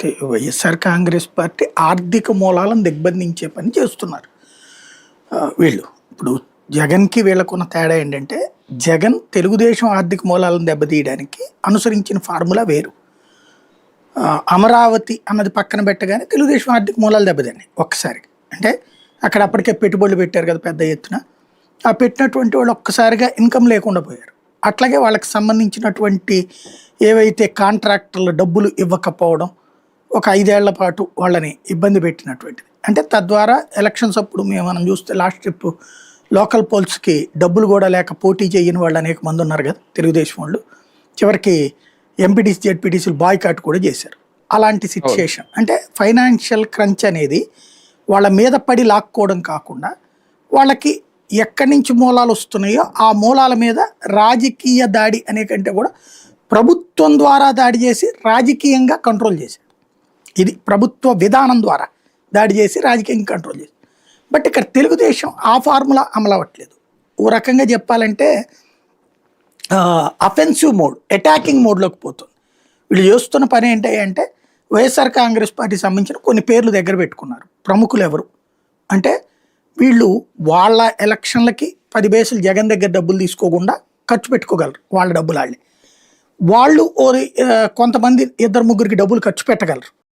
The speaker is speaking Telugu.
పార్టీ వైఎస్ఆర్ కాంగ్రెస్ పార్టీ ఆర్థిక మూలాలను దిగ్బంధించే పని చేస్తున్నారు. వీళ్ళు ఇప్పుడు జగన్కి వీళ్ళకున్న తేడా ఏంటంటే జగన్ తెలుగుదేశం ఆర్థిక మూలాలను దెబ్బతీయడానికి అనుసరించిన ఫార్ములా వేరు. అమరావతి అన్నది పక్కన పెట్టగానే తెలుగుదేశం ఆర్థిక మూలాలు దెబ్బతిన్నాయి ఒక్కసారి. అంటే అక్కడ అప్పటికే పెట్టుబడులు పెట్టారు కదా పెద్ద ఎత్తున. ఆ పెట్టినటువంటి వాళ్ళు ఒక్కసారిగా ఇన్కమ్ లేకుండా పోయారు. అట్లాగే వాళ్ళకి సంబంధించినటువంటి ఏవైతే కాంట్రాక్టర్లు డబ్బులు ఇవ్వకపోవడం ఒక ఐదేళ్ళ పాటు వాళ్ళని ఇబ్బంది పెట్టినటువంటిది. అంటే తద్వారా ఎలక్షన్స్ అప్పుడు మేము మనం చూస్తే లాస్ట్ ట్రిప్ లోకల్ పోల్స్కి డబ్బులు కూడా లేక పోటీ చేయని వాళ్ళు అనేక మంది ఉన్నారు కదా తెలుగుదేశం వాళ్ళు. చివరికి ఎంపీటీసీ జెడ్పీటీసీలు బాయ్కాట్ కూడా చేశారు. అలాంటి సిచ్యుయేషన్. అంటే ఫైనాన్షియల్ క్రంచ్ అనేది వాళ్ళ మీద పడి లాక్కోవడం కాకుండా వాళ్ళకి ఎక్కడి నుంచి మూలాలు వస్తున్నాయో ఆ మూలాల మీద రాజకీయ దాడి అనే కంటే కూడా ప్రభుత్వం ద్వారా దాడి చేసి రాజకీయంగా కంట్రోల్ చేశారు. ఇది ప్రభుత్వ విధానం ద్వారా దాడి చేసి రాజకీయం కంట్రోల్ చేసి. బట్ ఇక్కడ తెలుగుదేశం ఆ ఫార్ములా అమలు అవ్వట్లేదు ఓ రకంగా చెప్పాలంటే అఫెన్సివ్ మోడ్ అటాకింగ్ మోడ్లోకి పోతుంది. వీళ్ళు చేస్తున్న పని ఏంటి అంటే వైఎస్ఆర్ కాంగ్రెస్ పార్టీ సంబంధించిన కొన్ని పేర్లు దగ్గర పెట్టుకున్నారు. ప్రముఖులు ఎవరు? అంటే వీళ్ళు వాళ్ళ ఎలక్షన్లకి పది బేసులు జగన్ దగ్గర డబ్బులు తీసుకోకుండా ఖర్చు పెట్టుకోగలరు వాళ్ళ డబ్బులు వాళ్ళే. వాళ్ళు ఓ కొంతమంది ఇద్దరు ముగ్గురికి డబ్బులు ఖర్చు పెట్టగలరు.